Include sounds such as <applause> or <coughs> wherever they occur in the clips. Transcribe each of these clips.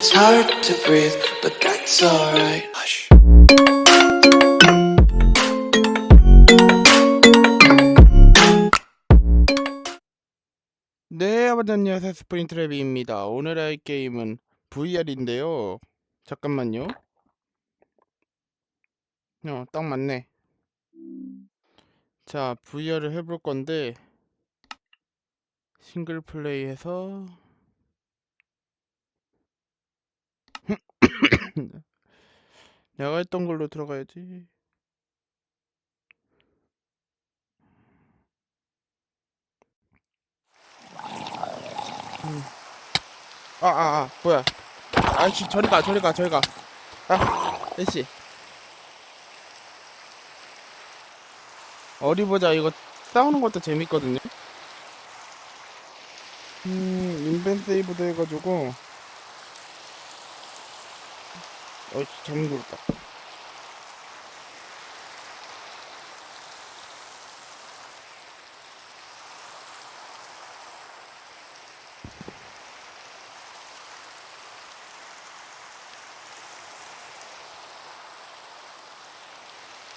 It's hard to breathe, but that's alright. Hush. 네, 여러분 안녕하세요. 스프린 트랩입니다. 오늘 할 게임은 VR인데요. 잠깐만요. 어, 딱 맞네. 자, VR을 해볼 건데 싱글 플레이해서 <laughs> 내가 했던 걸로 들어가야지. 음. 아, 아, 아, 뭐야? 아씨, 저리 가, 저리 가, 저리 가. 아, 애씨. 어리 보자. 이거 싸우는 것도 재밌거든요. 음, 인벤 세이브도 해가지고. 어, 잘못 눌렀다.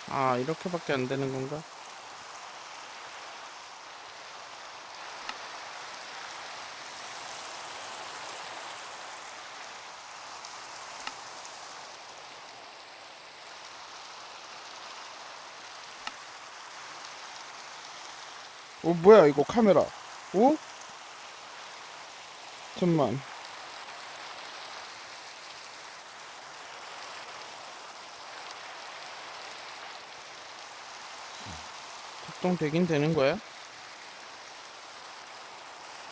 아, 이렇게밖에 안 되는 건가? 어, 뭐야, 이거 카메라. 어? 잠만. 작동 되긴 되는 거야?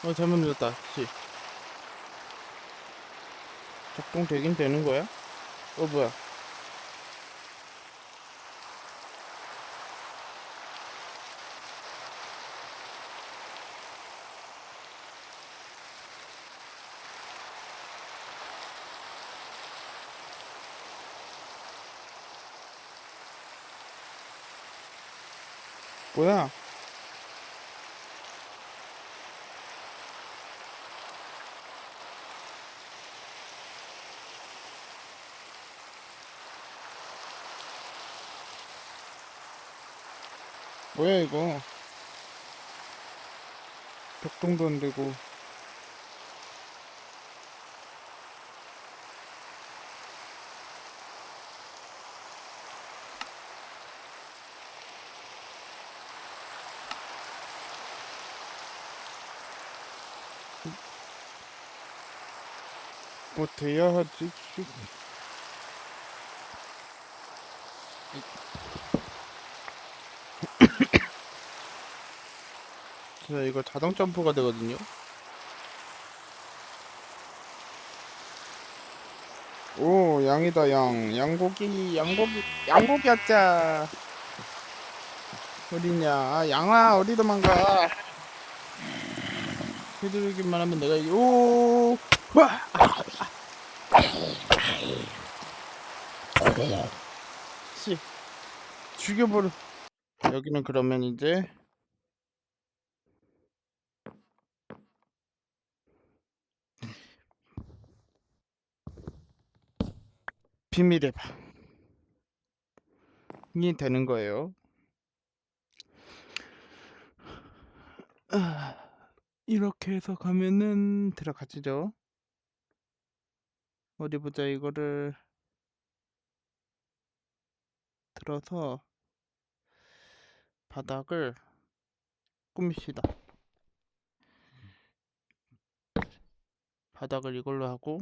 어, 잘못 눌렀다. 씨. 작동 되긴 되는 거야? 어, 뭐야? 뭐야? 뭐야 이거? 벽동도 안 되고. 뭐 돼야 하지? 슉. <coughs> 자, 이거 자동 점프가 되거든요. 오, 양이다, 양. 양고기, 양고기, 양고기 왔자. 어디냐? 아, 양아, 어디 도망가? 해드리기만 하면 내가, 이- 오, 와! 씨, 죽여버려. 여기는 그러면 이제 비밀의 방이 되는 거예요. 아, 이렇게 해서 가면은 들어가지죠. 어디 보자 이거를 들어서 바닥을 꾸밉시다. 바닥을 이걸로 하고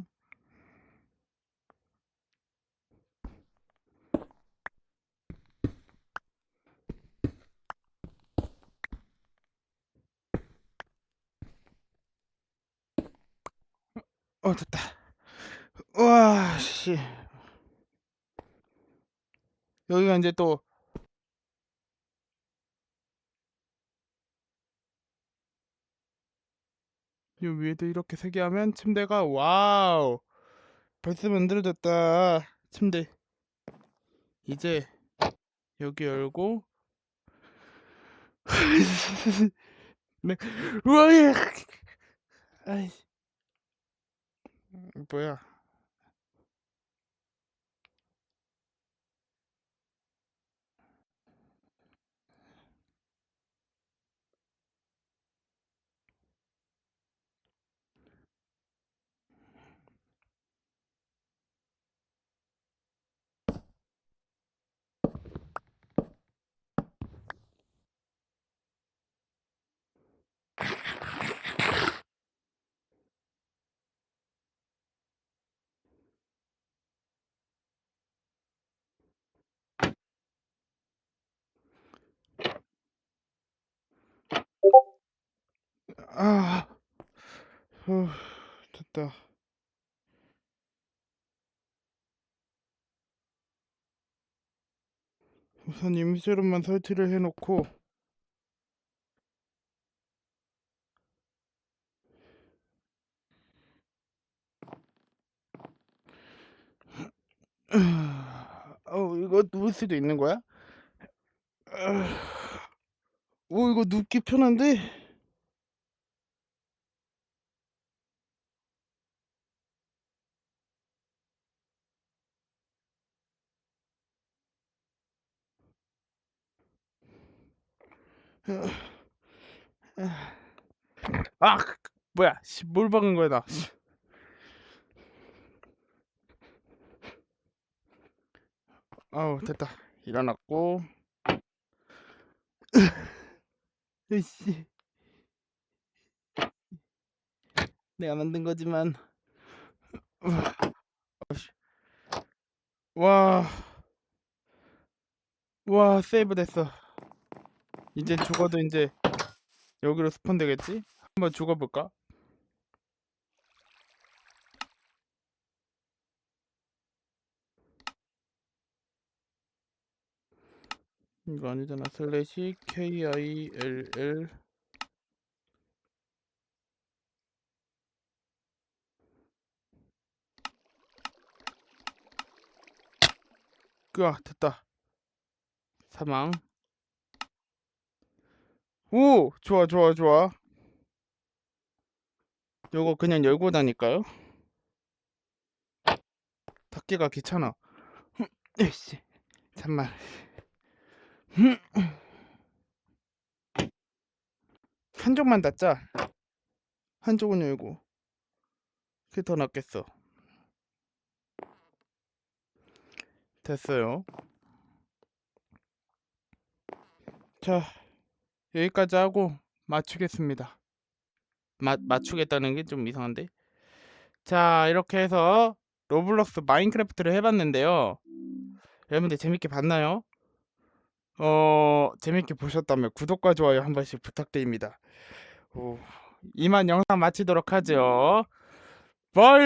어 됐다. 와 씨. 여기가 이제 또이 위에도 이렇게 세 개 하면 침대가 와우! 벌써 만들어졌다. 침대. 이제 여기 열고 <laughs> 네. 우와 예. 아이 뭐야 아, 후, 됐다. 우선 임시로만 설치를 해놓고 어 이거 누울 수도 있는 거야? 오 이거 눕기 편한데? 아 뭐야. 씨, 뭘 박은 거야 나. 씨. 아우 됐다. 일어났고. 으씨. 내가 만든 거지만. 와, 와 세이브 됐어. 이제 죽어도 이제 여기로 스폰 되겠지? 한번 죽어볼까? 이거 아니잖아. 슬래시 KILL 으아 됐다. 사망. 오 좋아 좋아 좋아. 요거 그냥 열고 다닐까요? 닫기가 귀찮아. <laughs> 에이씨 잠만. <laughs> 한쪽만 닫자. 한쪽은 열고. 그게 더 낫겠어. 됐어요. 자, 여기까지 하고 맞추겠습니다. 맞 맞추겠다는 게 좀 이상한데. 자, 이렇게 해서 로블록스 마인크래프트를 해봤는데요. 여러분들 재밌게 봤나요? 어, 재밌게 보셨다면 구독과 좋아요 한 번씩 부탁드립니다. 오, 이만 영상 마치도록 하죠. 바이!